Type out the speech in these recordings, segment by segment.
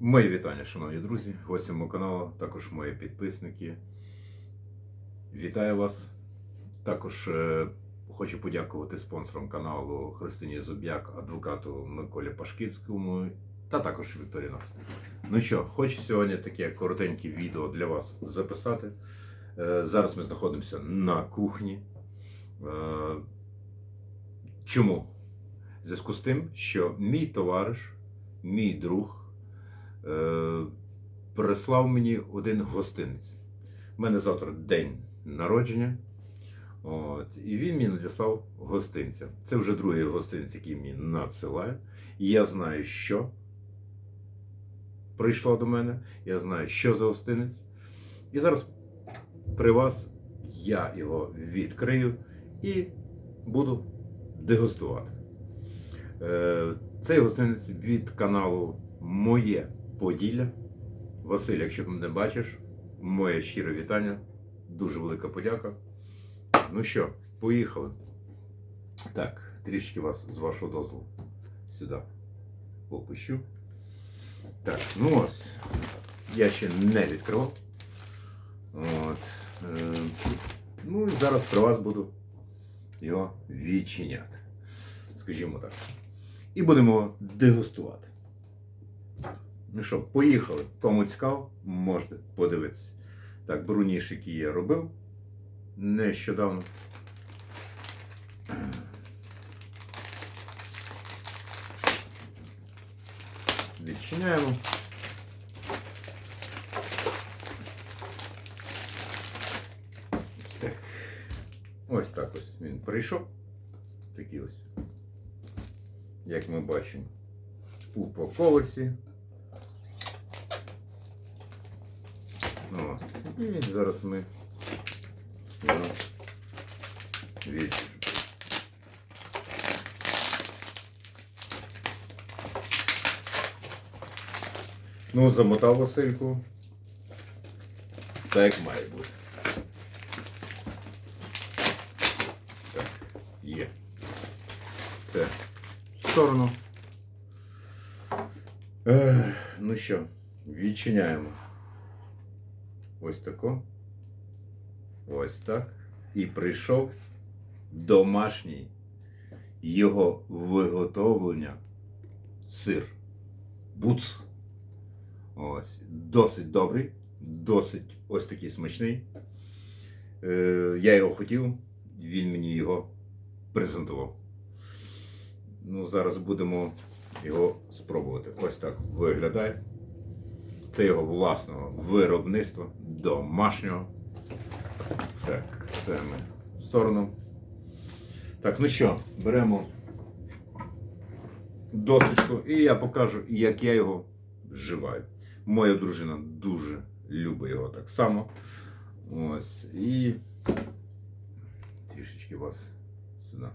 Мої вітання, шановні друзі, гості мого каналу, також мої підписники. Вітаю вас. Також е, хочу подякувати спонсорам каналу Христині Зуб'як, адвокату Миколі Пашківському та також Вікторії Нокс. Ну що, хочу сьогодні таке коротеньке відео для вас записати. Е, зараз ми знаходимося на кухні. Е, чому? В зв'язку з тим, що мій товариш, мій друг прислав мені один гостинець. У мене завтра день народження. От, і він мені надіслав гостинця. Це вже другий гостинець, який мені надсилає. І я знаю, що прийшло до мене. Я знаю, що за гостинець. І зараз при вас я його відкрию і буду дегустувати. Е, Цей гостинець від каналу Моє Поділля. Василь, якщо ти мене бачиш, моє щире вітання. Дуже велика подяка. Ну що, поїхали. Так, трішки вас з вашого дозволу сюди опущу. Так, ну ось. Я ще не відкривав. От. Е, ну і зараз при вас буду його відчиняти. Скажімо так. І будемо дегустувати. Ну що, поїхали. Кому цікаво, можете подивитися. Так, який я робив нещодавно. Відчиняємо. Так. Ось так ось він прийшов. Такий ось. Як ми бачимо, у упаковці. О, і зараз ми його відчимо. Ну, замотав Васильку. Так як має бути. Так, є. Все. В сторону. Ех, ну що, відчиняємо. Ось тако. Ось так. І прийшов домашній його виготовлення сир. Буц. Ось. Досить добрий, досить ось такий смачний. Е, я його хотів, він мені його презентував. Ну, зараз будемо його спробувати. Ось так виглядає. Це його власного виробництва, домашнього. Так, це ми в сторону. Так, ну що, беремо досточку і я покажу, як я його вживаю. Моя дружина дуже любить його так само. Ось. І трішечки вас сюди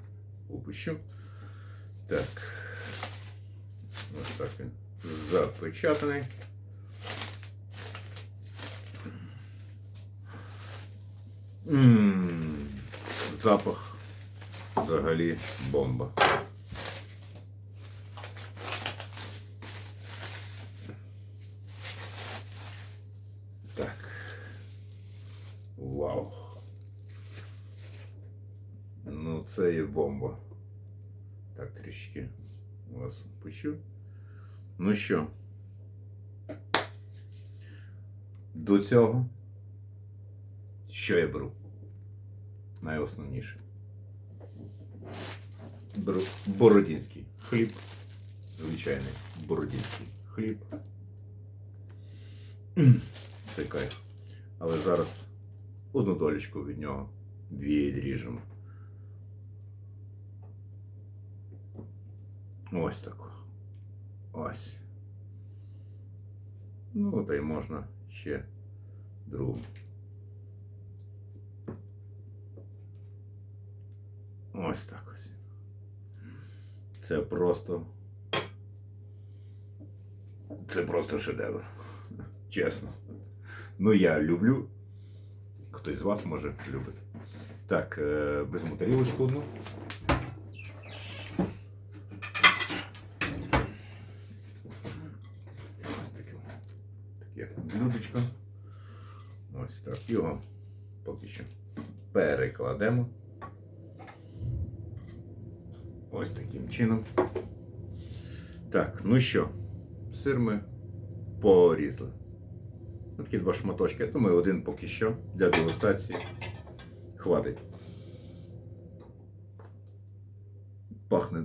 опущу. Так. Ось так він запечатаний. Ммм, запах взагалі бомба. Так. Вау. Ну, це є бомба. Так, трішки вас пущу. Ну що? До цього що я беру? Найосновніше. Беру бородінський хліб. Звичайний бородінський хліб. Це кайф. Але зараз одну долечку від нього відріжемо. Ось так. Ось. Ну, та й можна ще другу. Ось так ось. Це просто. Це просто шедевр. Чесно. Ну, я люблю. Хтось з вас може любить. Так, візьму тарілочку одну. Ось таке. таке блюдечко. Ось так. Його поки що перекладемо. Ось таким чином. Так, ну що, сир ми порізали. Ну, Такі два шматочки. Я думаю, один поки що для дегустації хватить. Пахне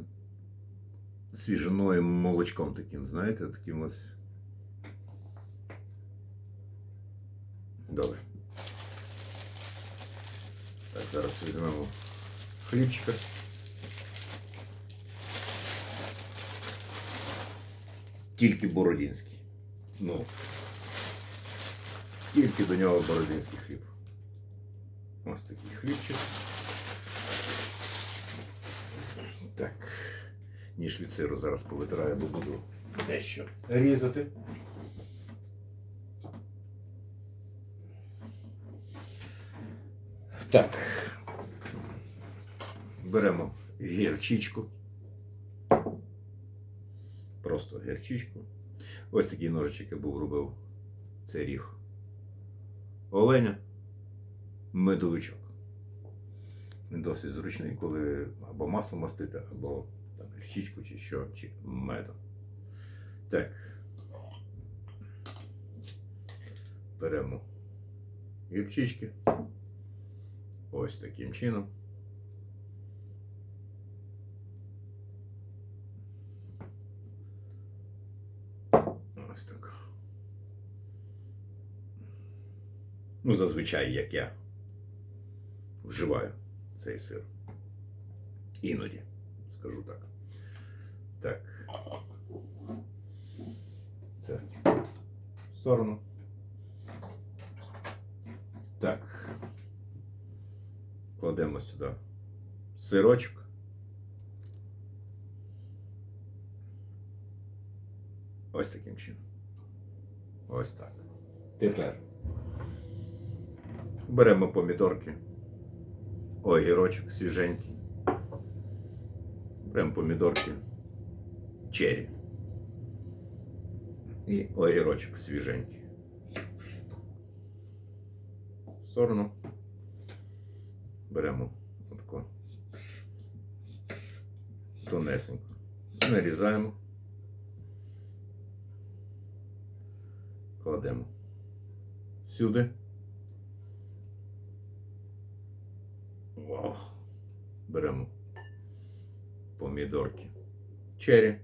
свіжиною молочком таким, знаєте, таким ось. Добре. Так, зараз візьмемо хлібчика. Тільки бородінський. Ну, тільки до нього бородинський хліб. Ось такий хлібчик. Так. Ніж від сиру зараз повитираю, бо буду дещо різати. Так. Беремо гірчичку. Просто гірчичку. Ось такий ножичок я був робив. Це ріг оленя, медовичок. Він досить зручний, коли або масло мастити, або там гірчичку, чи що, чи медом. Так. Беремо гірчички. Ось таким чином. Ось так. Ну, зазвичай, як я вживаю цей сир. Іноді, скажу так. Так. Це в сторону. Так. Кладемо сюди сирочок. Ось таким чином. Ось так. Тепер беремо помідорки. Огірочок свіженький. Беремо помідорки. Черрі. І огірочок свіженький. В сторону. Беремо отако. Тонесенько. Нарізаємо. Кладемо сюди. Вау. Беремо помідорки. Черрі.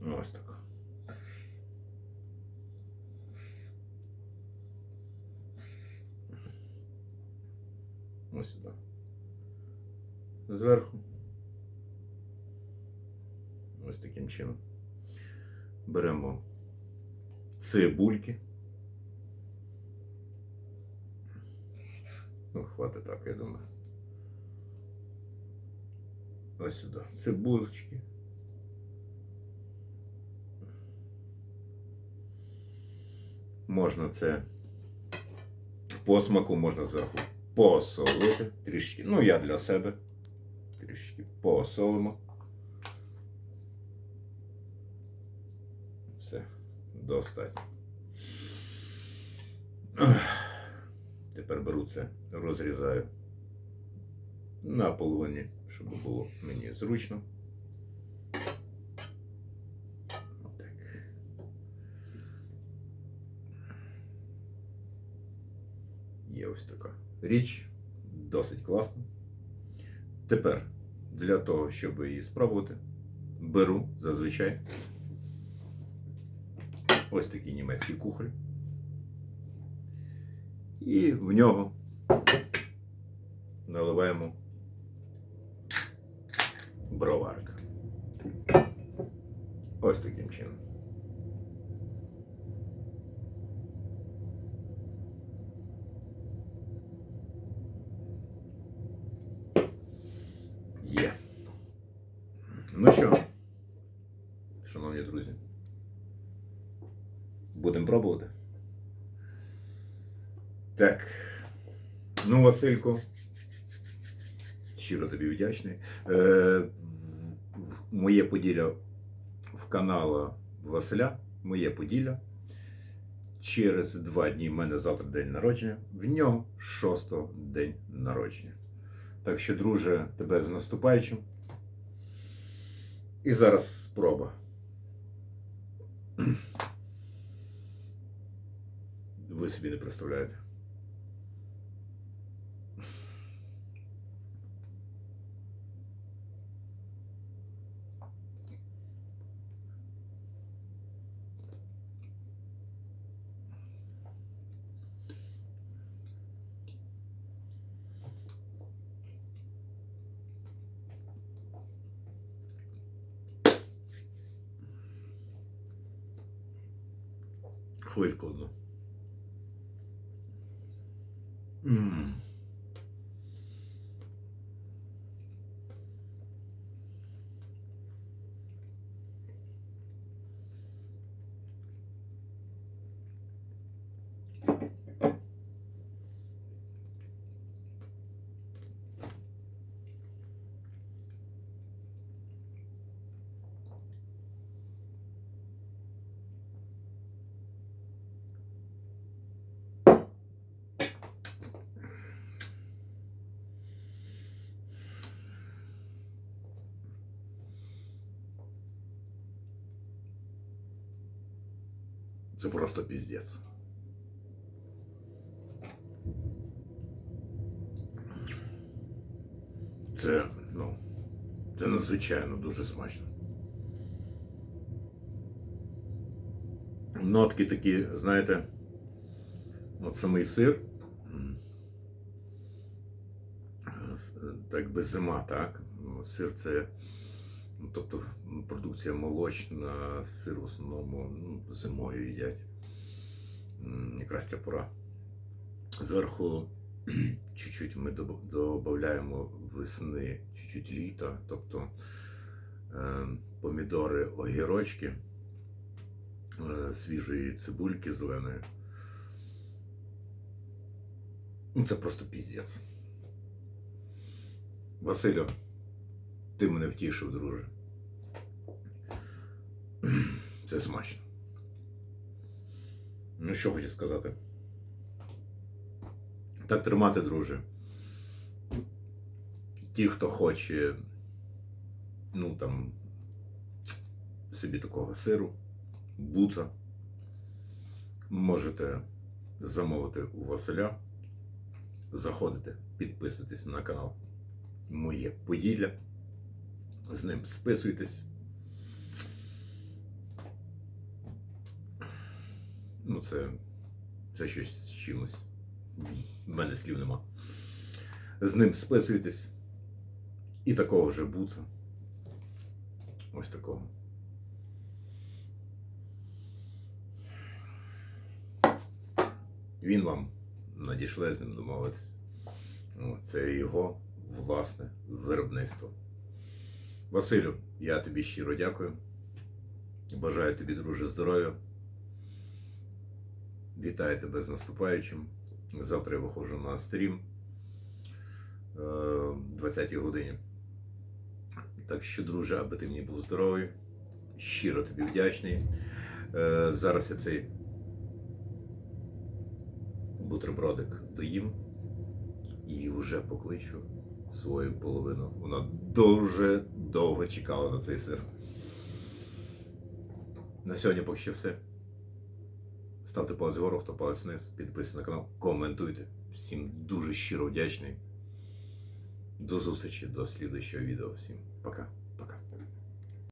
Ось так. Ось сюди. Зверху. Ось таким чином. Беремо цибульки. Ну, хватить так, я думаю. Ось сюди. Цибулочки. Можна це по смаку, можна зверху посолити трішки. Ну, я для себе. Трішки посолимо. Все, достатньо. Тепер це, розрізаю на половині, щоб було мені зручно. Так. Є ось така річ, досить класна. Тепер для того, щоб її спробувати, беру зазвичай ось такий німецький кухоль. І в нього наливаємо броварик. Ось таким чином. Є. Ну що, шановні друзі, будемо пробувати. Так. Ну, Василько. Щиро тобі вдячний. Е, моє поділля в канала Василя, моє Поділля. Через два дні в мене завтра день народження, в нього шостого день народження. Так що, друже, тебе з наступаючим. І зараз спроба. Ви собі не представляєте. ഹോയിക്കൊന്നു Це просто піздець. Це, ну, це надзвичайно дуже смачно. Нотки такі, знаєте, от самий сир. Так би зима, так? Ну, Сир це, тобто продукція молочна, сир в основному ну, зимою їдять. Якраз ця пора. Зверху чуть-чуть ми додаємо весни, чуть-чуть літа, тобто е, помідори, огірочки, е, свіжої цибульки зеленої. Ну, це просто піздець. Василю, ти мене втішив, друже. Це смачно. Ну, що хочу сказати? Так тримати, друже. Ті, хто хоче, ну там, собі такого сиру, буца, можете замовити у Василя, заходите, підписуйтесь на канал Моє Поділля, з ним списуйтесь. Ну, це, це щось з чимось. В мене слів нема. З ним списуйтесь. І такого вже буца. Ось такого. Він вам надішле з ним домовитись. Це його власне виробництво. Василю, я тобі щиро дякую. Бажаю тобі, друже, здоров'я. Вітаю тебе з наступаючим. Завтра я виходжу на стрім е, 20-й годині. Так що, друже, аби ти мені був здоровий, щиро тобі вдячний. Е, Зараз я цей бутербродик доїм і вже покличу свою половину. Вона дуже довго чекала на цей сир. На сьогодні поки що все. Ставте палець вгору, хто палець вниз, підписуйтесь на канал, коментуйте. Всім дуже щиро вдячний. До зустрічі, до слідуючого відео. Всім. Пока.